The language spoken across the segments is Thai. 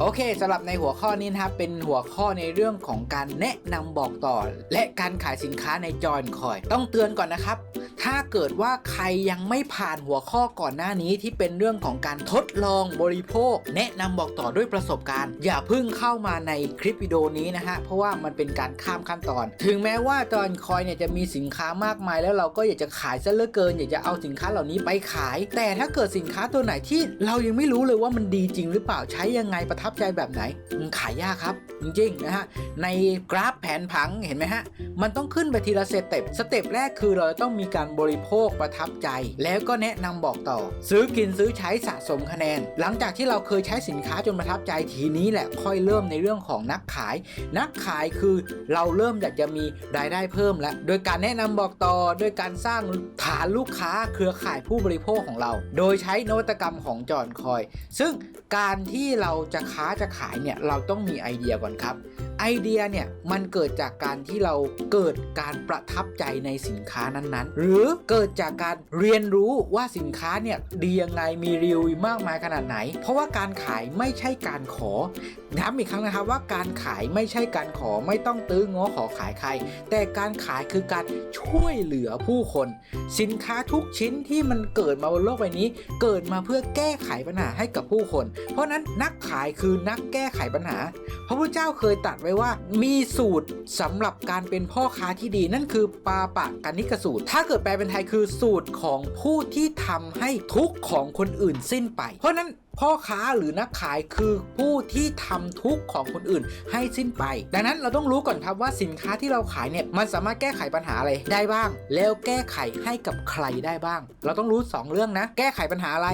โอเคสำหรับในหัวข้อนี้นะครับเป็นหัวข้อในเรื่องของการแนะนำบอกต่อ และการขายสินค้าในจอยคอย ต้องเตือนก่อนนะครับ ถ้าเกิดว่าใครยังไม่ผ่านหัวข้อก่อนหน้านี้ที่เป็นเรื่องของการทดลองบริโภค แนะนำบอกต่อด้วยประสบการณ์ อย่าเพิ่งเข้ามาในคลิปวิดีโอนี้นะฮะ เพราะว่ามันเป็นการข้ามขั้นตอน ถึงแม้ว่าจอยคอยเนี่ยจะมีสินค้ามากมาย แล้วเราก็อยากจะขายซะเหลือเกิน อยากจะเอาสินค้าเหล่านี้ไปขาย แต่ถ้าเกิดสินค้าตัวไหนที่เรายังไม่รู้เลยว่ามันดีจริงหรือเปล่าใช้ยังไงประทับใจแบบไหนมันขายยากครับจริงๆนะฮะในกราฟแผนผังเห็นไหมฮะมันต้องขึ้นไปทีละสเต็ปสเต็ปแรกคือเราจะต้องมีการบริโภคประทับใจ แล้วก็แนะนำบอกต่อ ซื้อกินซื้อใช้สะสมคะแนน หลังจากที่เราเคยใช้สินค้าจนประทับใจทีนี้แหละค่อยเริ่มในเรื่องของนักขาย นักขายคือเราเริ่มอยากจะมีรายได้เพิ่มแล้ว โดยการแนะนำบอกต่อ โดยการสร้างฐานลูกค้าเครือข่ายผู้บริโภคของเรา โดยใช้นวัตกรรมของจอนคอย ซึ่งการที่เราจะค้าจะขายเนี่ยเราต้องมีไอเดียก่อนครับ ไอเดียเนี่ยมันเกิดจากการที่เราเกิดการประทับใจในสินค้านั้นๆ หรือเกิดจากการเรียนรู้ว่าสินค้าเนี่ยดียังไงมีรีวิวมากมายขนาดไหน เพราะว่าการขายไม่ใช่การขอย้ำอีกครั้งนะครับว่าการขายไม่ใช่การขอไม่ต้องตื้อง้อขอขายใคร แต่การขายคือการช่วยเหลือผู้คน สินค้าทุกชิ้นที่มันเกิดมาบนโลกใบนี้ เกิดมาเพื่อแก้ไขปัญหาให้กับผู้คน เพราะนั้นนักขายคือนักแก้ไขปัญหา พระพุทธเจ้าเคยตัดไว้ว่า มีสูตรสำหรับการเป็นพ่อค้าที่ดีนั่นคือปาปะกันนิกสูตร ถ้าเกิดแปลเป็นไทยคือสูตรของผู้ที่ทำให้ทุกของคนอื่นสิ้นไป เพราะนั้น พ่อค้าหรือนักขายคือผู้ที่ทำทุกข์ของคนอื่นให้สิ้นไป ดังนั้นเราต้องรู้ก่อนครับว่าสินค้าที่เราขายเนี่ยมันสามารถแก้ไขปัญหาอะไรได้บ้าง แล้วแก้ไขให้กับใครได้บ้าง เราต้องรู้ 2 เรื่องนะ แก้ไขปัญหาอะไร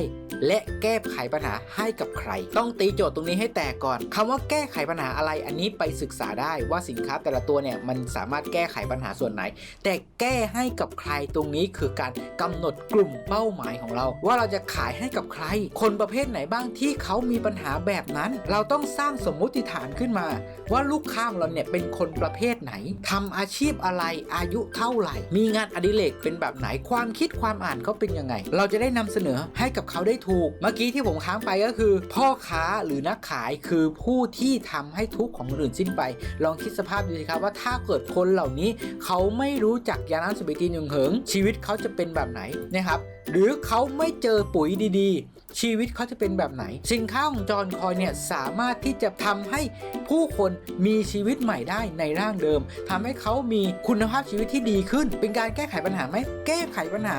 และแก้ไขปัญหาให้กับใคร ต้องตีโจทย์ตรงนี้ให้แตกก่อนคำว่าแก้ไขปัญหาอะไรอันนี้ไปศึกษาได้ว่าสินค้าแต่ละตัวเนี่ยมันสามารถแก้ไขปัญหาส่วนไหน แต่แก้ให้กับใครตรงนี้คือการกำหนดกลุ่มเป้าหมายของเรา ว่าเราจะขายให้กับใคร คนประเภทไหนบ้างที่เขามีปัญหาแบบนั้น เราต้องสร้างสมมุติฐานขึ้นมา ว่าลูกค้าของเราเนี่ยเป็นคนประเภทไหนทำอาชีพอะไรอายุเท่าไหร่ มีงานอดิเรกเป็นแบบไหนความคิดความอ่านเขาเป็นยังไง เราจะได้นำเสนอให้กับเขาได้ถูก เมื่อกี้ที่ผมค้างไปก็คือ พ่อค้าหรือนักขายคือผู้ที่ทำให้ทุกข์ของคนอื่นสิ้นไป ลองคิดสภาพดูสิครับว่าถ้าเกิดคนเหล่านี้เขาไม่รู้จักยาน้ำสบิตีนยุงเหิงชีวิตเขาจะเป็นแบบไหนนะครับหรือเขาไม่เจอปุ๋ยดีๆ ชีวิตเขาจะเป็นแบบไหน สินค้าของจอห์นคอยเนี่ยสามารถที่จะทำให้ผู้คนมีชีวิตใหม่ได้ในร่างเดิมทำให้เขามีคุณภาพชีวิตที่ดีขึ้น เป็นการแก้ไขปัญหาไหมแก้ไขปัญหา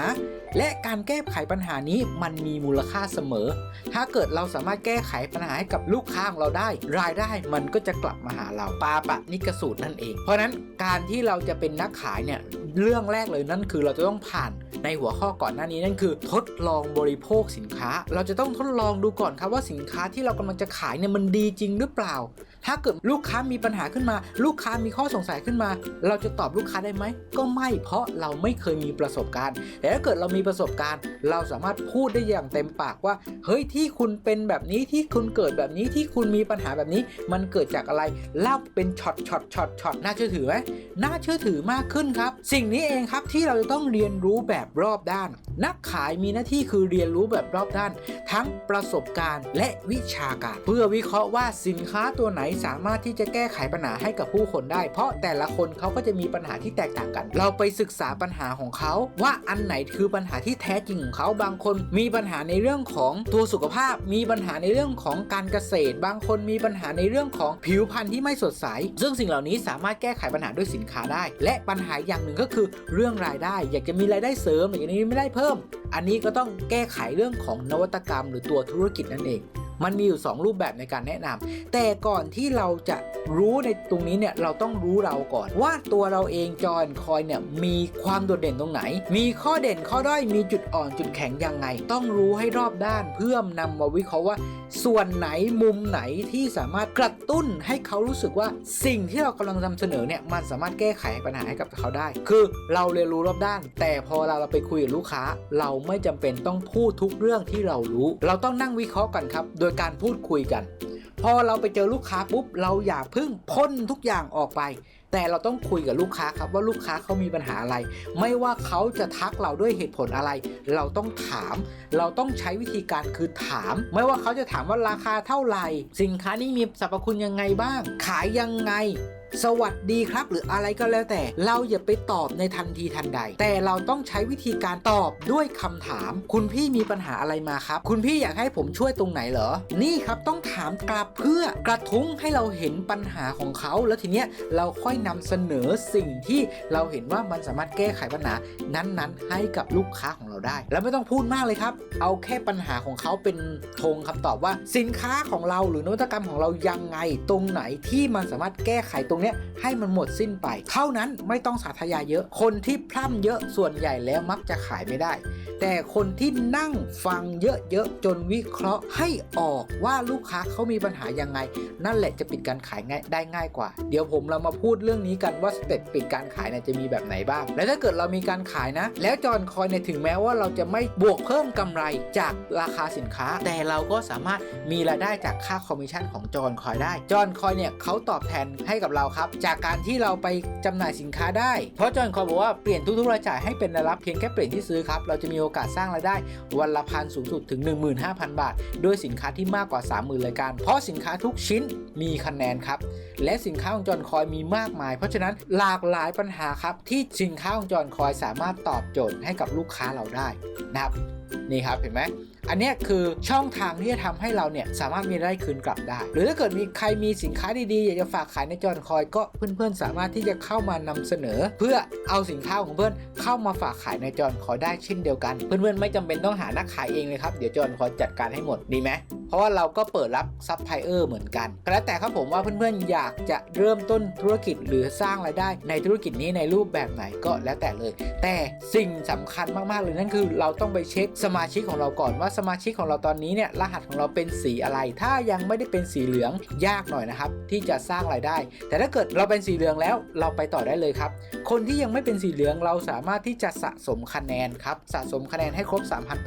และการแก้ไขปัญหานี้มันมีมูลค่าเสมอ ถ้าเกิดเราสามารถแก้ไขปัญหาให้กับลูกค้าของเราได้ รายได้มันก็จะกลับมาหาเราปาปะนิกสูตรนั่นเอง เพราะฉะนั้นการที่เราจะเป็นนักขายเนี่ยเรื่องแรกเลยนั่นคือเราจะต้องผ่านในหัวข้อก่อนหน้านี้นั่นคือ ทดลองบริโภคสินค้า เราจะต้องทดลองดูก่อนครับว่าสินค้าที่เรากำลังจะขายเนี่ยมันดีจริงหรือเปล่า ถ้าเกิดลูกค้ามีปัญหาขึ้นมา ลูกค้ามีข้อสงสัยขึ้นมา เราจะตอบลูกค้าได้ไหม ก็ไม่ เพราะเราไม่เคยมีประสบการณ์ แต่ถ้าเกิดเรามีประสบการณ์ เราสามารถพูดได้อย่างเต็มปากว่า เฮ้ยที่คุณเป็นแบบนี้ที่คุณเกิดแบบนี้ที่คุณมีปัญหาแบบนี้ มันเกิดจากอะไรเล่าเป็นช็อตช็อตช็อตช็อตน่าเชื่อถือไหมน่าเชื่อถือมากขึ้นครับ สิ่งนี้เองครับที่เราจะต้องเรียนรู้แบบรอบด้าน นักขายมีหน้าที่คือเรียนรู้แบบรอบด้าน ทั้งประสบการณ์และวิชาการ เพื่อวิเคราะห์ว่าสินค้าตัวไหนสามารถที่จะแก้ไขปัญหาให้กับผู้คนได้ เพราะแต่ละคนเขาก็จะมีปัญหาที่แตกต่างกัน เราไปศึกษาปัญหาของเขา ว่าอันไหนคือปัญหาที่แท้จริงของเขาบางคนมีปัญหาในเรื่องของตัวสุขภาพ มีปัญหาในเรื่องของการเกษตร บางคนมีปัญหาในเรื่องของผิวพรรณที่ไม่สดใส ซึ่งสิ่งเหล่านี้สามารถแก้ไขปัญหาด้วยสินค้าได้ และปัญหาอย่างหนึ่งก็คือเรื่องรายได้ อยากจะมีรายได้เสริมอยากจะมีรายได้เพิ่ม อันนี้ก็ต้องแก้ไขเรื่องของนวัตกรรม หรือตัวธุรกิจนั่นเอง มันมีอยู่ 2 รูปแบบในการแนะนำแต่ก่อนที่เราจะรู้ในตรงนี้เนี่ยเราต้องรู้เราก่อน ว่าตัวเราเองจอนคอยเนี่ยมีความโดดเด่นตรงไหน มีข้อเด่นข้อด้อยมีจุดอ่อนจุดแข็งยังไง ต้องรู้ให้รอบด้านเพื่อนำมาวิเคราะห์ว่า ส่วนไหนมุมไหนที่สามารถกระตุ้นให้เขารู้สึกว่าสิ่งที่เรากำลังนำเสนอเนี่ยมันสามารถแก้ไขปัญหาให้กับเขาได้ คือเราเรียนรู้รอบด้าน แต่พอเราเราไปคุยกับลูกค้า เราไม่จำเป็นต้องพูดทุกเรื่องที่เรารู้ เราต้องนั่งวิเคราะห์กันครับ โดยการพูดคุยกัน พอเราไปเจอลูกค้าปุ๊บเราอย่าพึ่งพ่นทุกอย่างออกไป แต่เราต้องคุยกับลูกค้าครับว่าลูกค้าเขามีปัญหาอะไร ไม่ว่าเขาจะทักเราด้วยเหตุผลอะไร เราต้องถาม เราต้องใช้วิธีการคือถาม ไม่ว่าเขาจะถามว่าราคาเท่าไหร่ สินค้านี้มีสรรพคุณยังไงบ้าง ขายยังไง สวัสดีครับ หรืออะไรก็แล้วแต่ เราอย่าไปตอบในทันทีทันใด แต่เราต้องใช้วิธีการตอบด้วยคำถาม คุณพี่มีปัญหาอะไรมาครับ คุณพี่อยากให้ผมช่วยตรงไหนเหรอ นี่ครับต้องถามกลับเพื่อกระทุ้งให้เราเห็นปัญหาของเขา แล้วทีเนี้ยเราค่อยนำเสนอสิ่งที่เราเห็นว่ามันสามารถแก้ไขปัญหานั้นๆ ให้กับลูกค้าของเราได้ แล้วไม่ต้องพูดมากเลยครับ เอาแค่ปัญหาของเขาเป็นธงคำตอบว่า สินค้าของเราหรือนวัตกรรมของเรายังไงตรงไหนที่มันสามารถแก้ไขตรงเนี้ยให้มันหมดสิ้นไป เท่านั้นไม่ต้องสาธยายเยอะ คนที่พร่ำเยอะส่วนใหญ่แล้วมักจะขายไม่ได้ แต่คนที่นั่งฟังเยอะๆจนวิเคราะห์ให้ออกว่าลูกค้าเขามีปัญหายังไง นั่นแหละจะปิดการขายง่ายได้ง่ายกว่า เดี๋ยวผมเรามาพูดเรื่องนี้กันว่าสเต็ปปิดการขายเนี่ยจะมีแบบไหนบ้าง และถ้าเกิดเรามีการขายนะ แล้วจอนคอยเนี่ยถึงแม้ว่าเราจะไม่บวกเพิ่มกำไรจากราคาสินค้า แต่เราก็สามารถมีรายได้จากค่าคอมมิชชั่นของจอนคอยได้ จอนคอยเนี่ยเขาตอบแทนให้กับเราครับ จากการที่เราไปจำหน่ายสินค้าได้ เพราะจอห์นคอยบอกว่าเปลี่ยนทุกๆรายจ่ายให้เป็นรายรับเพียงแค่เปลี่ยนที่ซื้อครับ เราจะมีโอกาสสร้างรายได้วันละพันสูงสุดถึง 15,000 บาท ด้วยสินค้าที่มากกว่า 30,000รายการ เพราะสินค้าทุกชิ้นมีคะแนนครับ และสินค้าของจอห์นคอยมีมากมาย เพราะฉะนั้นหลากหลายปัญหาครับที่สินค้าของจอห์นคอยสามารถตอบโจทย์ให้กับลูกค้าเราได้นะครับนี่ครับเห็นไหม อันนี้คือช่องทางที่จะทำให้เราเนี่ยสามารถมีรายได้คืนกลับได้ หรือถ้าเกิดมีใครมีสินค้าดีๆอยากจะฝากขายในจอนคอยก็เพื่อนๆสามารถที่จะเข้ามานำเสนอ เพื่อเอาสินค้าของเพื่อนเข้ามาฝากขายในจอนคอยได้เช่นเดียวกัน เพื่อนๆไม่จำเป็นต้องหานักขายเองเลยครับเดี๋ยวจอนคอยจัดการให้หมดดีไหมเพราะว่าเราก็เปิดรับซัพพลายเออร์เหมือนกันก็แล้วแต่ครับผมว่าเพื่อนๆอยากจะเริ่มต้นธุรกิจหรือสร้างรายได้ในธุรกิจนี้ในรูปแบบไหนก็แล้วแต่เลย แต่สิ่งสำคัญมากๆเลยนั่นคือ เราต้องไปเช็คสมาชิกของเราก่อนว่าสมาชิกของเราตอนนี้เนี่ยรหัสของเราเป็นสีอะไร ถ้ายังไม่ได้เป็นสีเหลืองยากหน่อยนะครับที่จะสร้างรายได้ แต่ถ้าเกิดเราเป็นสีเหลืองแล้วเราไปต่อได้เลยครับ คนที่ยังไม่เป็นสีเหลืองเราสามารถที่จะสะสมคะแนนครับสะสมคะแนนให้ครบ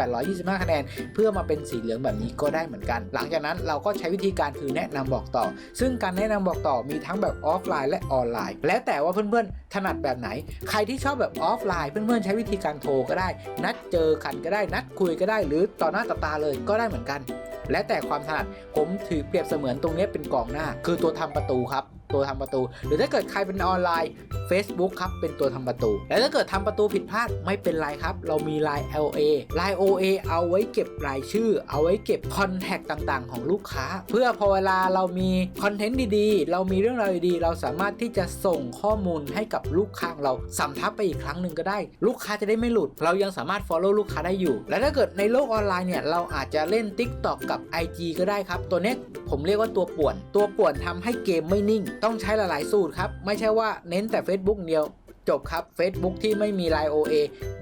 3,825 คะแนน เพื่อมาเป็นสีเหลืองแบบนี้ก็ได้เหมือนกัน หลังจากนั้นเราก็ใช้วิธีการคือแนะนำบอกต่อ ซึ่งการแนะนำบอกต่อมีทั้งแบบออฟไลน์และออนไลน์ แล้วแต่ว่าเพื่อนๆถนัดแบบไหน ใครที่ชอบแบบออฟไลน์เพื่อนๆใช้วิธีการโทรก็ได้ นัดเจอกันก็ได้นัดคุยก็ได้ หรือต่อหน้าต่อตาเลยก็ได้เหมือนกัน และแต่ความถนัดผมถือเปรียบเสมือนตรงนี้เป็นกองหน้า คือตัวทำประตูครับ ตัวทำประตู หรือถ้าเกิดใครเป็นออนไลน์ Facebook ครับเป็นตัวทำประตู แล้วถ้าเกิดทำประตูผิดพลาดไม่เป็นไรครับ เรามี Line LA Line OA เอาไว้เก็บรายชื่อ เอาไว้เก็บคอนแทคต่างๆ ของลูกค้า เพื่อพอเวลาเรามีคอนเทนต์ดีๆ เรามีเรื่องราวดีๆ เราสามารถที่จะส่งข้อมูลให้กับลูกค้าของเราสำทับไปอีกครั้งหนึ่งก็ได้ ลูกค้าจะได้ไม่หลุด เรายังสามารถ follow ลูกค้าได้อยู่ และถ้าเกิดในโลกออนไลน์เนี่ยเราอาจจะเล่น TikTok กับ IG ก็ได้ครับ ตัวเนี้ยผมเรียกว่าตัวป่วน ตัวป่วนทำให้เกมไม่นิ่งต้องใช้หลายๆ สูตรครับ ไม่ใช่ว่าเน้นแต่ Facebook เดียวจบครับ Facebook ที่ไม่มี Line OA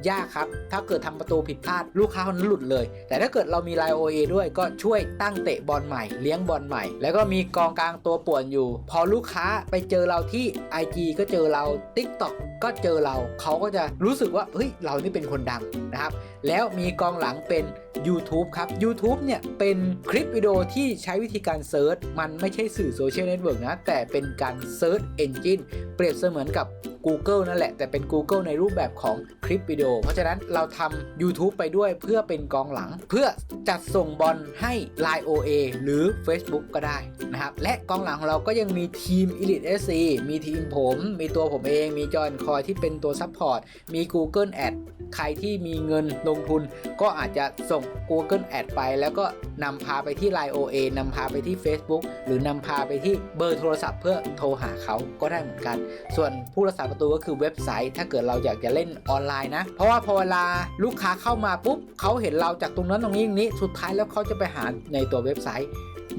ยากครับ ถ้าเกิดทำประตูผิดพลาดลูกค้าคนนั้นหลุดเลย แต่ถ้าเกิดเรามี Line OA ด้วยก็ช่วยตั้งเตะบอลใหม่ เลี้ยงบอลใหม่ แล้วก็มีกองกลางตัวป่วนอยู่ พอลูกค้าไปเจอเราที่ IG ก็เจอเรา TikTok ก็เจอเรา เขาก็จะรู้สึกว่าเฮ้ยเรานี่เป็นคนดังนะครับ แล้วมีกองหลังเป็น YouTube ครับ YouTube เนี่ยเป็นคลิปวิดีโอที่ใช้วิธีการเซิร์ชมันไม่ใช่สื่อโซเชียลเน็ตเวิร์กนะ แต่เป็นการเซิร์ชเอนจินเปรียบเสมือนกับ Google นั่นแหละ แต่เป็น Google ในรูปแบบของคลิปวิดีโอ เพราะฉะนั้นเราทำ YouTube ไปด้วยเพื่อเป็นกองหลัง เพื่อจัดส่งบอลให้ Line OA หรือ Facebook ก็ได้นะครับ และกองหลังของเราก็ยังมีทีม Elite SC มีทีมผม มีตัวผมเอง มีจอห์นคอยที่เป็นตัวซัพพอร์ต มี Google Ad ใครที่มีเงินลงทุน ก็อาจจะส่ง Google Ad ไป แล้วก็นำพาไปที่ Line OA นำพาไปที่ Facebook หรือนำพาไปที่เบอร์โทรศัพท์เพื่อโทรหาเขาก็ได้เหมือนกัน ส่วนผู้รักษาประตูก็คือเว็บไซต์ ถ้าเกิดเราอยากจะเล่นออนไลน์นะ เพราะว่าพอเวลาลูกค้าเข้ามาปุ๊บเขาเห็นเราจากตรงนั้นตรงนี้ตรงนี้ สุดท้ายแล้วเขาจะไปหาในตัวเว็บไซต์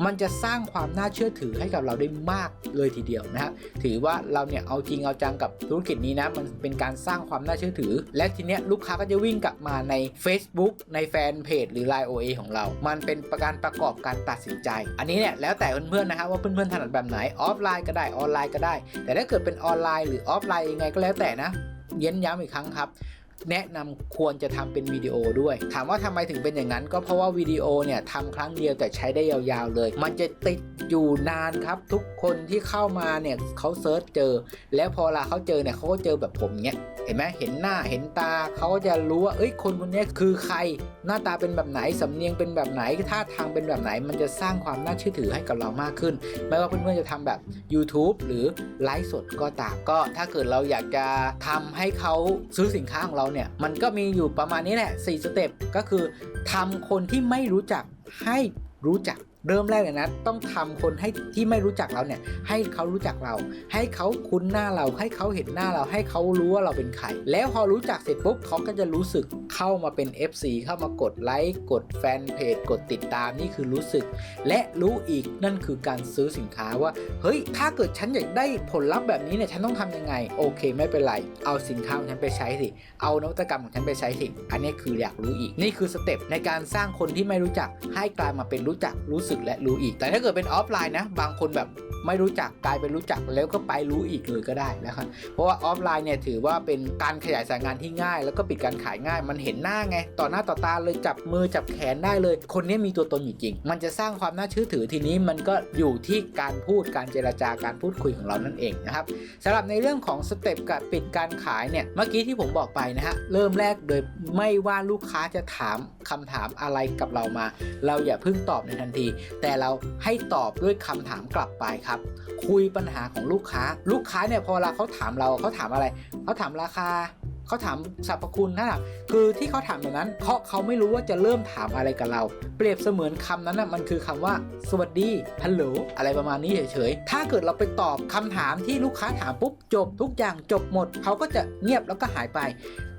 มันจะสร้างความน่าเชื่อถือให้กับเราได้มากเลยทีเดียวนะครับถือว่าเราเนี่ยเอาจริงเอาจังกับธุรกิจนี้นะมันเป็นการสร้างความน่าเชื่อถือ และทีเนี้ยลูกค้าก็จะวิ่งกลับมาใน Facebook ในแฟนเพจหรือ Line OA ของเรา มันเป็นประการประกอบการตัดสินใจ อันนี้เนี่ยแล้วแต่เพื่อนๆนะครับว่าเพื่อนๆถนัดแบบไหนออฟไลน์ก็ได้ออนไลน์ก็ได้ แต่ถ้าเกิดเป็นออนไลน์หรือออฟไลน์ยังไงก็แล้วแต่นะเย้นย้ำอีกครั้งครับ แนะนำควรจะทำเป็นวิดีโอด้วย ถามว่าทำไมถึงเป็นอย่างนั้น ก็เพราะว่าวิดีโอเนี่ยทำครั้งเดียวแต่ใช้ได้ยาวๆเลย มันจะติดอยู่นานครับ ทุกคนที่เข้ามาเนี่ยเขาเซิร์ชเจอ แล้วพอเวลาเขาเจอเนี่ยเขาก็เจอแบบผมเนี้ยเห็นไหมเห็นหน้าเห็นตาเขาก็จะรู้ว่าเอ้ยคนคนนี้คือใคร หน้าตาเป็นแบบไหนสำเนียงเป็นแบบไหนท่าทางเป็นแบบไหน มันจะสร้างความน่าเชื่อถือให้กับเรามากขึ้น ไม่ว่าเพื่อนๆจะทำแบบ YouTube หรือไลฟ์สดก็ตามก็ถ้าเกิดเราอยากจะทำให้เขาซื้อสินค้าของเราเนี่ย มันก็มีอยู่ประมาณนี้แหละ4สเต็ปก็คือทำคนที่ไม่รู้จักให้รู้จัก เริ่มแรกเลยนะ ต้องทำคนให้ที่ไม่รู้จักเราเนี่ย ให้เขารู้จักเรา ให้เขาคุ้นหน้าเรา ให้เขาเห็นหน้าเรา ให้เขารู้ว่าเราเป็นใคร แล้วพอรู้จักเสร็จปุ๊บเขาก็จะรู้สึกเข้ามาเป็น FC เข้ามากดไลค์กดแฟนเพจกดติดตามนี่คือรู้สึก และรู้อีกนั่นคือการซื้อสินค้าว่า เฮ้ย ถ้าเกิดฉันอยากได้ผลลัพธ์แบบนี้เนี่ยฉันต้องทำยังไง โอเค ไม่เป็นไร เอาสินค้าของฉันไปใช้สิ เอานวัตกรรมของฉันไปใช้สิ อันนี้คืออยากรู้อีก นี่คือสเต็ปในการสร้างคนที่ไม่รู้จักให้กลายมาเป็นรู้จักรู้สสึกและรู้อีก แต่ถ้าเกิดเป็นออฟไลน์นะ บางคนแบบไม่รู้จักกลายเป็นรู้จักแล้วก็ไปรู้อีกเลยก็ได้นะครับเพราะว่าออฟไลน์เนี่ยถือว่าเป็นการขยายสายงานที่ง่าย แล้วก็ปิดการขายง่าย มันเห็นหน้าไง ต่อหน้าต่อตาเลยจับมือจับแขนได้เลย คนนี้มีตัวตนอยู่จริง มันจะสร้างความน่าเชื่อถือทีนี้มันก็อยู่ที่การพูดการเจรจาการพูดคุยของเรานั่นเองนะครับสำหรับในเรื่องของสเต็ปการปิดการขายเนี่ยเมื่อกี้ที่ผมบอกไปนะฮะเริ่มแรกโดยไม่ว่าลูกค้าจะถามคำถามอะไรกับเรามา เราอย่าเพิ่งตอบในทันทีแต่เราให้ตอบด้วยคำถามกลับไปครับ คุยปัญหาของลูกค้า ลูกค้าเนี่ยพอเวลาเขาถามเราเขาถามอะไรเขาถามราคาเขาถามสรรพคุณนะคือที่เขาถามแบบนั้น เพราะเขาไม่รู้ว่าจะเริ่มถามอะไรกับเรา เปรียบเสมือนคำนั้นนะมันคือคำว่า สวัสดีฮัลโหลอะไรประมาณนี้เฉยๆ ถ้าเกิดเราไปตอบคำถามที่ลูกค้าถามปุ๊บจบ ทุกอย่างจบหมด เขาก็จะเงียบแล้วก็หายไป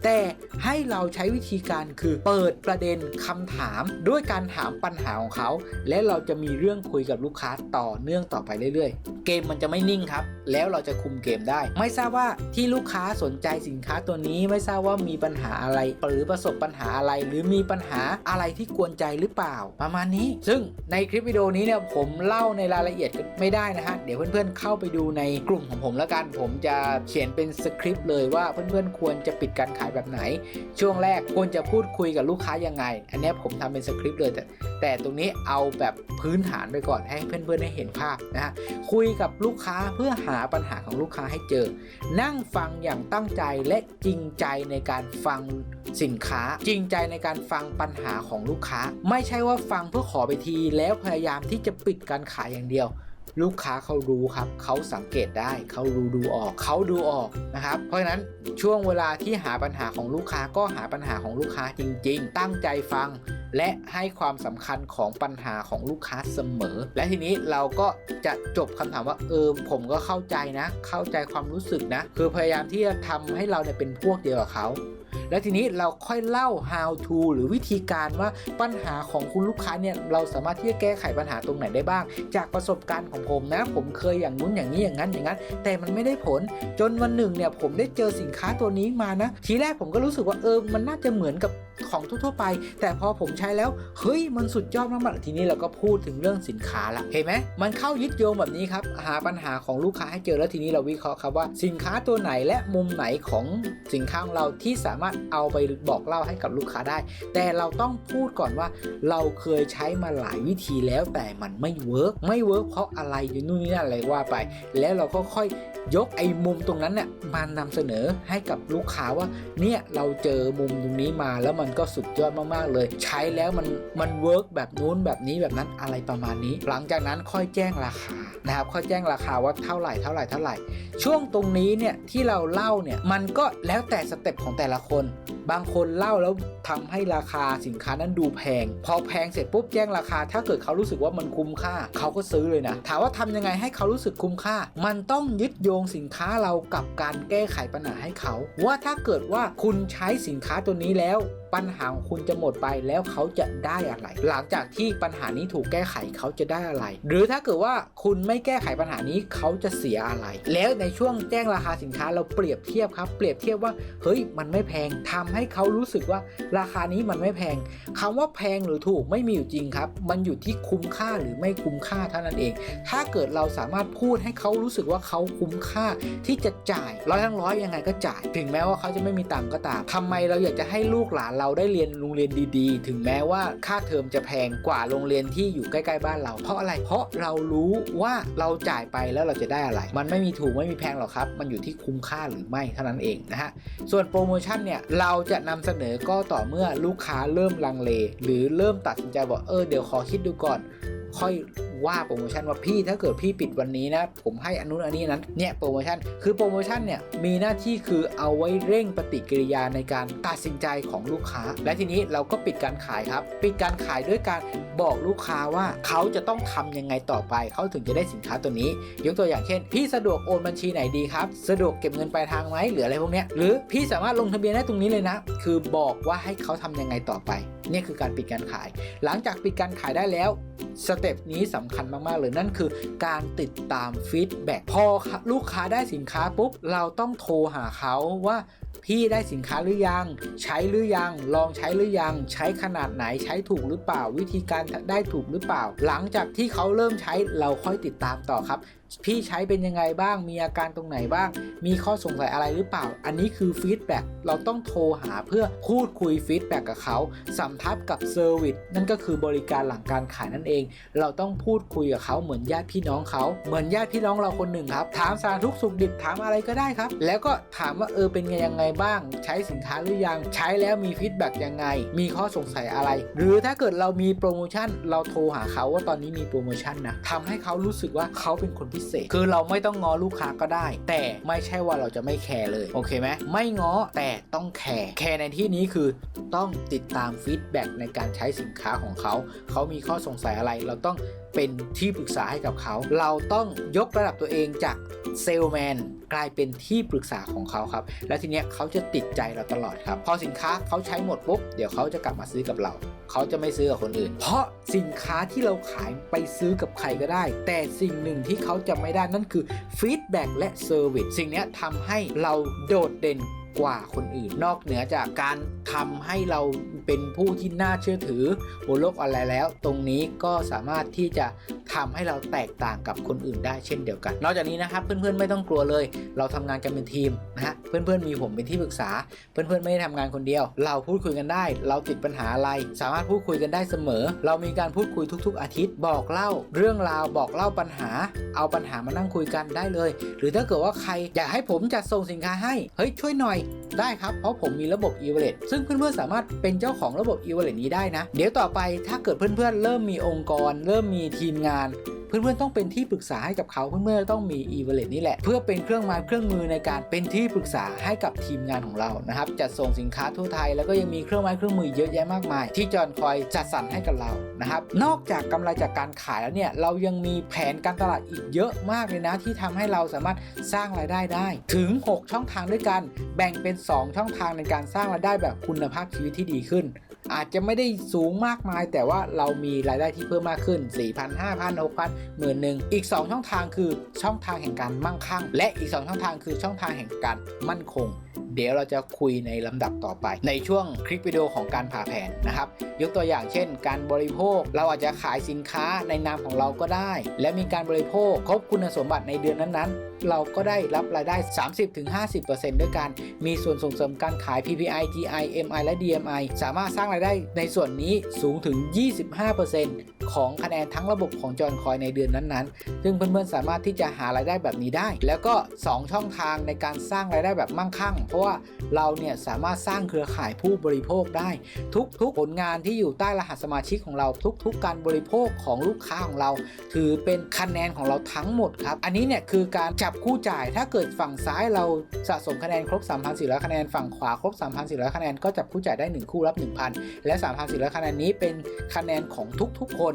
แต่ให้เราใช้วิธีการคือเปิดประเด็นคำถาม ด้วยการถามปัญหาของเขา และเราจะมีเรื่องคุยกับลูกค้าต่อเนื่องต่อไปเรื่อยๆ เกมมันจะไม่นิ่งครับ แล้วเราจะคุมเกมได้ ไม่ทราบว่าที่ลูกค้าสนใจสินค้าตัวนี้ไม่ทราบว่ามีปัญหาอะไร หรือประสบปัญหาอะไร หรือมีปัญหาอะไรที่กวนใจหรือเปล่า ประมาณนี้ ซึ่งในคลิปวิดีโอนี้เนี่ยผมเล่าในรายละเอียดไม่ได้นะฮะเดี๋ยวเพื่อนๆเข้าไปดูในกลุ่มของผมแล้วกัน ผมจะเขียนเป็นสคริปต์เลยว่าเพื่อนๆควรจะปิดการขายแบบไหน ช่วงแรกควรจะพูดคุยกับลูกค้ายังไง อันนี้ผมทำเป็นสคริปต์เลยแต่แต่ตรงนี้เอาแบบพื้นฐานไปก่อนให้เพื่อนๆได้เห็นภาพนะฮะคุยกับลูกค้าเพื่อหาปัญหาของลูกค้าให้เจอ นั่งฟังอย่างตั้งใจและจริงใจในการฟังสินค้า จริงใจในการฟังปัญหาของลูกค้า ไม่ใช่ว่าฟังเพื่อขอไปทีแล้วพยายามที่จะปิดการขายอย่างเดียว ลูกค้าเขารู้ครับเขาสังเกตได้เขารู้ดูออกเขาดูออกนะครับ เพราะฉะนั้นช่วงเวลาที่หาปัญหาของลูกค้าก็หาปัญหาของลูกค้าจริง ๆ ตั้งใจฟัง และให้ความสำคัญของปัญหาของลูกค้าเสมอ และทีนี้เราก็จะจบคำถามว่าเออผมก็เข้าใจนะ เข้าใจความรู้สึกนะ คือพยายามที่จะทำให้เราเนี่ยเป็นพวกเดียวกับเขา แล้วทีนี้เราค่อยเล่า how to หรือวิธีการว่าปัญหาของคุณลูกค้าเนี่ยเราสามารถที่จะแก้ไขปัญหาตรงไหนได้บ้าง จากประสบการณ์ของผมนะ ผมเคยอย่างนู้นอย่างนี้อย่างนั้นอย่างนั้น แต่มันไม่ได้ผลจนวันหนึ่งเนี่ยผมได้เจอสินค้าตัวนี้มานะ ทีแรกผมก็รู้สึกว่าเออมันน่าจะเหมือนกับของทั่วๆไป แต่พอผมใช้แล้ว เฮ้ย มันสุดยอดมากๆทีนี้เราก็พูดถึงเรื่องสินค้าละเห็นไหมมันเข้ายึดโยงแบบนี้ครับหาปัญหาของลูกค้าให้เจอแล้วทีนี้เราวิเคราะห์ครับว่าสินค้าตัวไหนและมุมไหนของสินค้าของเราที่สามารถเอาไปบอกเล่าให้กับลูกค้าได้ แต่เราต้องพูดก่อนว่า เราเคยใช้มาหลายวิธีแล้วแต่มันไม่เวิร์กไม่เวิร์กเพราะอะไรอยู่นู่นนี่นั่นอะไรว่าไป แล้วเราก็ค่อยยกไอ้มุมตรงนั้นเนี่ยมานำเสนอให้กับลูกค้าว่าเนี่ยเราเจอมุมตรงนี้มาแล้วมันมันก็สุดยอดมากๆเลย ใช้แล้วมันมันเวิร์กแบบนู้นแบบนี้แบบนั้นอะไรประมาณนี้ หลังจากนั้นค่อยแจ้งราคานะครับค่อยแจ้งราคาว่าเท่าไหร่เท่าไหร่เท่าไหร่ ช่วงตรงนี้เนี่ยที่เราเล่าเนี่ยมันก็แล้วแต่สเต็ปของแต่ละคน บางคนเล่าแล้วทำให้ราคาสินค้านั้นดูแพง พอแพงเสร็จปุ๊บแจ้งราคา ถ้าเกิดเขารู้สึกว่ามันคุ้มค่า เขาก็ซื้อเลยนะถามว่าทำยังไงให้เขารู้สึกคุ้มค่า มันต้องยึดโยงสินค้าเรากับการแก้ไขปัญหาให้เขา ว่าถ้าเกิดว่าคุณใช้สินค้าตัวนี้แล้ว ปัญหาของคุณจะหมดไปแล้วเขาจะได้อะไร หลังจากที่ปัญหานี้ถูกแก้ไขเขาจะได้อะไร หรือถ้าเกิดว่าคุณไม่แก้ไขปัญหานี้เขาจะเสียอะไร แล้วในช่วงแจ้งราคาสินค้าเราเปรียบเทียบครับ เปรียบเทียบว่าเฮ้ยมันไม่แพงทำให้เขารู้สึกว่าราคานี้มันไม่แพงคำว่าแพงหรือถูกไม่มีอยู่จริงครับ มันอยู่ที่คุ้มค่าหรือไม่คุ้มค่าเท่านั้นเอง ถ้าเกิดเราสามารถพูดให้เขารู้สึกว่าเขาคุ้มค่าที่จะจ่ายร้อยทั้งร้อยยังไงก็จ่าย ถึงแม้ว่าเขาจะไม่มีตังก็ตามทำไมเราอยากจะให้ลูกหลานเราราได้เรียนโรงเรียนดีๆ ถึงแม้ว่าค่าเทอมจะแพงกว่าโรงเรียนที่อยู่ใกล้ๆบ้านเรา เพราะอะไร เพราะเรารู้ว่าเราจ่ายไปแล้วเราจะได้อะไร มันไม่มีถูกไม่มีแพงหรอกครับ มันอยู่ที่คุ้มค่าหรือไม่เท่านั้นเองนะฮะ ส่วนโปรโมชั่นเนี่ยเราจะนำเสนอก็ต่อเมื่อลูกค้าเริ่มลังเล หรือเริ่มตัดสินใจบอกเออเดี๋ยวขอคิดดูก่อนค่อยว่าโปรโมชั่นว่าพี่ถ้าเกิดพี่ปิดวันนี้นะผมให้อนุนอันนี้นั้นเนี่ยโปรโมชั่นคือโปรโมชั่นเนี่ยมีหน้าที่คือเอาไว้เร่งปฏิกิริยาในการตัดสินใจของลูกค้า และทีนี้เราก็ปิดการขายครับ ปิดการขายด้วยการบอกลูกค้าว่าเขาจะต้องทำยังไงต่อไป เขาถึงจะได้สินค้าตัวนี้ ยกตัวอย่างเช่น พี่สะดวกโอนบัญชีไหนดีครับ สะดวกเก็บเงินปลายทางไหมหรืออะไรพวกเนี้ยหรือพี่สามารถลงทะเบียนได้ตรงนี้เลยนะ คือบอกว่าให้เขาทำยังไงต่อไปนี่คือการปิดการขาย หลังจากปิดการขายได้แล้วสเต็ปนี้สำคัญมาก ๆ เลยนั่นคือการติดตามฟีดแบ็กพอลูกค้าได้สินค้าปุ๊บ เราต้องโทรหาเขาว่าพี่ได้สินค้าหรือยัง ใช้หรือยัง ลองใช้หรือยัง ใช้ขนาดไหนใช้ถูกหรือเปล่า วิธีการได้ถูกหรือเปล่า หลังจากที่เขาเริ่มใช้เราค่อยติดตามต่อครับพี่ใช้เป็นยังไงบ้าง มีอาการตรงไหนบ้าง มีข้อสงสัยอะไรหรือเปล่า อันนี้คือฟีดแบ็กเราต้องโทรหาเพื่อพูดคุยฟีดแบ็กกับเขาสัมทับกับเซอร์วิสนั่นก็คือบริการหลังการขายนั่นเอง เราต้องพูดคุยกับเขาเหมือนญาติพี่น้องเขาเหมือนญาติพี่น้องเราคนหนึ่งครับ ถามสารทุกสุขดิบถามอะไรก็ได้ครับ แล้วก็ถามว่าเออเป็นไงยังไงบ้าง ใช้สินค้าหรือยังใช้แล้วมีฟีดแบ็กยังไง มีข้อสงสัยอะไร หรือถ้าเกิดเรามีโปรโมชั่นเราโทรหาเขาว่าตอนนี้มีโปรโมชั่นนะทำให้เขารู้สึกว่าเขาเป็นคนพิเศษ คือเราไม่ต้องง้อลูกค้าก็ได้ แต่ไม่ใช่ว่าเราจะไม่แคร์เลยโอเคไหมไม่ง้อแต่ต้องแคร์แคร์ในที่นี้คือต้องติดตามฟีดแบ็กในการใช้สินค้าของเขา เขามีข้อสงสัยอะไรเราต้อง เป็นที่ปรึกษาให้กับเขา เราต้องยกระดับตัวเองจากเซลแมนกลายเป็นที่ปรึกษาของเขาครับ แล้วทีเนี้ยเขาจะติดใจเราตลอดครับ พอสินค้าเขาใช้หมดปุ๊บ เดี๋ยวเขาจะกลับมาซื้อกับเรา เขาจะไม่ซื้อกับคนอื่น เพราะสินค้าที่เราขายไปซื้อกับใครก็ได้ แต่สิ่งหนึ่งที่เขาจะไม่ได้นั่นคือฟีดแบ็กและเซอร์วิส สิ่งนี้ทำให้เราโดดเด่น กว่าคนอื่นนอกเหนือจากการทำให้เราเป็นผู้ที่น่าเชื่อถือบนโลกออนไลน์แล้ว ตรงนี้ก็สามารถที่จะทำให้เราแตกต่างกับคนอื่นได้เช่นเดียวกัน นอกจากนี้นะครับเพื่อนๆไม่ต้องกลัวเลย เราทำงานกันเป็นทีมนะฮะเพื่อนๆมีผมเป็นที่ปรึกษา เพื่อนๆไม่ได้ทำงานคนเดียว เราพูดคุยกันได้ เราติดปัญหาอะไร สามารถพูดคุยกันได้เสมอ เรามีการพูดคุยทุก ๆ อาทิตย์ บอกเล่า เรื่องราวบอกเล่าปัญหา เอาปัญหามานั่งคุยกันได้เลย หรือถ้าเกิดว่าใครอยากให้ผมจัดส่งสินค้าให้เฮ้ยช่วยหน่อยได้ครับ เพราะผมมีระบบ e w a l l e t ซึ่งเพื่อนๆสามารถเป็นเจ้าของระบบ e w a l l e t นี้ได้นะ เดี๋ยวต่อไปถ้าเกิดเพื่อนๆเริ่มมีองค์กร เริ่มมีทีมงาน เพื่อนๆต้องเป็นที่ปรึกษาให้กับเขาเพื่อนๆต้องมี e v a l e t นี่แหละ เพื่อเป็นเครื่องไม้เครื่องมือในการเป็นที่ปรึกษาให้กับทีมงานของเรานะครับจัดส่งสินค้าทั่วไทย แล้วก็ยังมีเครื่องไม้เครื่องมือเยอะแยะมากมาย ที่จอนคอยจัดสรรให้กับเรานะครับนอกจากกำไรจากการขายแล้วเนี่ยเรายังมีแผนการตลาดอีกเยอะมากเลยนะ ที่ทำให้เราสามารถสร้างรายได้ได้ ถึง 6 ช่องทางด้วยกัน แบ่งเป็น 2 ช่องทางในการสร้างรายได้แบบคุณภาพชีวิตที่ดีขึ้น อาจจะไม่ได้สูงมากมาย แต่ว่าเรามีรายได้ที่เพิ่มมากขึ้น 4,000 5,000 6,000หมื่นหนึ่งอีก 2 ช่องทางคือช่องทางแห่งการมั่งคั่ง และอีก 2 ช่องทางคือช่องทางแห่งการมั่นคง เดี๋ยวเราจะคุยในลำดับต่อไป ในช่วงคลิปวิดีโอของการผ่าแผนนะครับ ยกตัวอย่างเช่น การบริโภคเราอาจจะขายสินค้าในนามของเราก็ได้ และมีการบริโภคครบคุณสมบัติในเดือนนั้นๆ เราก็ได้รับรายได้ 30-50%ด้วยกัน มีส่วนส่งเสริมการขาย PPI GI MI และ DMI สามารถสร้างรายได้ในส่วนนี้สูงถึง 25% ของคะแนนทั้งระบบของจอนคอยในเดือนนั้นๆ ซึ่งเพื่อนๆสามารถที่จะหารายได้แบบนี้ได้ แล้วก็ 2 ช่องทางในการสร้างรายได้แบบมั่งคั่ง เพราะว่าเราเนี่ยสามารถสร้างเครือข่ายผู้บริโภคได้ ทุกๆผลงานที่อยู่ใต้รหัสสมาชิกของเราทุก ๆ การบริโภคของลูกค้าของเรา ถือเป็นคะแนนของเราทั้งหมดครับอันนี้เนี่ยคือการจับคู่จ่ายถ้าเกิดฝั่งซ้ายเราสะสมคะแนนครบ 3,400 คะแนนฝั่งขวาครบ 3,400 คะแนนก็จับคู่จ่ายได้ 1 คู่รับ 1,000 และ 3,400 คะแนนนี้เป็นคะแนนของทุกๆคน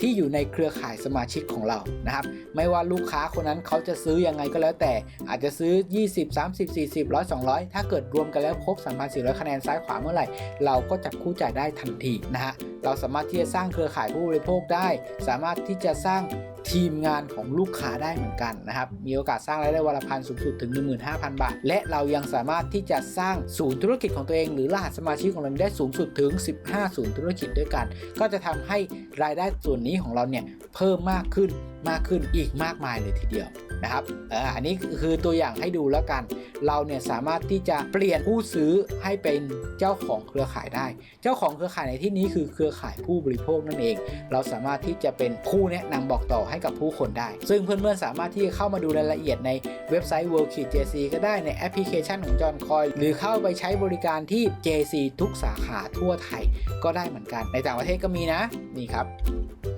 ที่อยู่ในเครือข่ายสมาชิกของเรานะครับ ไม่ว่าลูกค้าคนนั้นเขาจะซื้อยังไงก็แล้วแต่ อาจจะซื้อ 20 30 40 100 200 ถ้าเกิดรวมกันแล้วครบ 3,400 คะแนนซ้ายขวาเมื่อไหร่ เราก็จับคู่จ่ายได้ทันทีนะฮะเราสามารถที่จะสร้างเครือข่ายผู้บริโภคได้ สามารถที่จะสร้าง ทีมงานของลูกค้าได้เหมือนกันนะครับ มีโอกาสสร้างรายได้วันละพันสูงสุดถึง 15,000 บาท และเรายังสามารถที่จะสร้างศูนย์ธุรกิจของตัวเอง หรือรหัสสมาชิกของเราได้สูงสุดถึง 15 ศูนย์ธุรกิจด้วยกัน ก็จะทำให้รายได้ส่วนนี้ของเราเนี่ยเพิ่มมากขึ้นมากขึ้นอีกมากมายเลยทีเดียวนะครับอออันนี้คือตัวอย่างให้ดูแล้วกัน เราเนี่ยสามารถที่จะเปลี่ยนผู้ซื้อให้เป็นเจ้าของเครือข่ายได้ เจ้าของเครือข่ายในที่นี้คือเครือข่ายผู้บริโภคนั่นเอง เราสามารถที่จะเป็นผู้แนะนำบอกต่อให้กับผู้คนได้ ซึ่งเพื่อนๆสามารถที่จะเข้ามาดูรายละเอียดในเว็บไซต์ World JC ก็ได้ในแอปพลิเคชันของจอ h n คอยหรือเข้าไปใช้บริการที่ JC ทุกสาขาทั่วไทยก็ได้เหมือนกัน ในต่างประเทศก็มีนะนี่ครับ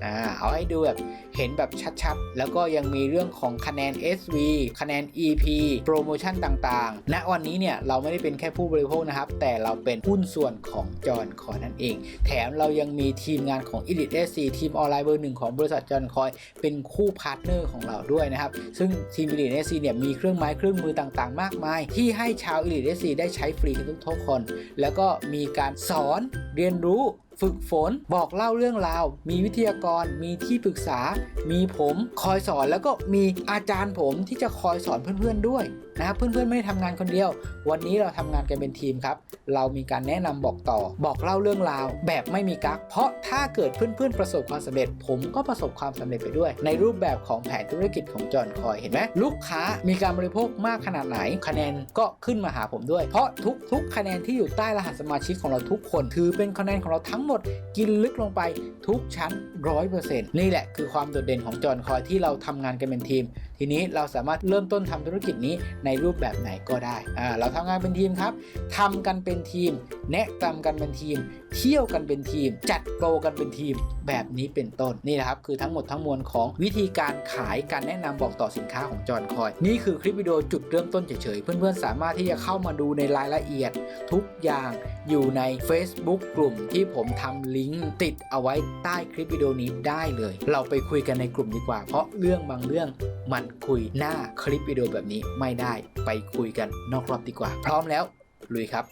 อ่าเอาให้ดูแบบเห็นแบบชัดๆ แล้วก็ยังมีเรื่องของคะแนน SV คะแนน EP โปรโมชั่นต่างๆ ณ วันนี้เนี่ย เราไม่ได้เป็นแค่ผู้บริโภคนะครับ แต่เราเป็นหุ้นส่วนของจอ h n คอยนั่นเอง แถมเรายังมีทีมงานของ Elite SC ทีมออนไลน์เบอร์หนึ่งของบริษัทจอ h n คอยเป็นคู่พาร์ทเนอร์ของเราด้วยนะครับ ซึ่งทีม Elite SC เนี่ยมีเครื่องไม้เครื่องมือต่างๆ มากมาย ที่ให้ชาว Elite SC ได้ใช้ฟรีกันทุกๆคน แล้วก็มีการสอนเรียนรู้ ฝึกฝนบอกเล่าเรื่องราว มีวิทยากรมีที่ปรึกษา มีผมคอยสอนแล้วก็มีอาจารย์ผมที่จะคอยสอนเพื่อนๆด้วยนะครับเพื่อนๆไม่ได้ทำงานคนเดียว วันนี้เราทำงานกันเป็นทีมครับ เรามีการแนะนำบอกต่อ บอกเล่าเรื่องราว แบบไม่มีกักเพราะถ้าเกิดเพื่อนๆประสบความสำเร็จ ผมก็ประสบความสำเร็จไปด้วย ในรูปแบบของแผนธุรกิจของจอห์นคอยเห็นไหมลูกค้ามีการบริโภคมากขนาดไหน คะแนนก็ขึ้นมาหาผมด้วย เพราะทุกๆ คะแนนที่อยู่ใต้รหัสสมาชิกของเราทุกคน ถือเป็นคะแนนของเราทั้งหมดกินลึกลงไปทุกชั้น 100%นี่แหละคือความโดดเด่นของจอห์นคอยที่เราทำงานกันเป็นทีม ทีนี้เราสามารถเริ่มต้นทำธุรกิจนี้ในรูปแบบไหนก็ได้อ่าเราทำงานเป็นทีมครับทำกันเป็นทีม แนะนำกันเป็นทีม เที่ยวกันเป็นทีม จัดโปรกันเป็นทีม แบบนี้เป็นต้นนี่นะครับคือทั้งหมดทั้งมวลของวิธีการขายการแนะนำบอกต่อสินค้าของจอห์นคอย นี่คือคลิปวิดีโอจุดเริ่มต้นเฉยๆ เพื่อนๆ สามารถที่จะเข้ามาดูในรายละเอียดทุกอย่างอยู่ใน Facebook กลุ่มที่ผมทำลิงก์ติดเอาไว้ใต้คลิปวิดีโอนี้ได้เลย เราไปคุยกันในกลุ่มดีกว่า เพราะเรื่องบางเรื่องมันคุยหน้าคลิปวิดีโอแบบนี้ไม่ได้ไปคุยกันนอกรอบดีกว่า พร้อมแล้วลุยครับ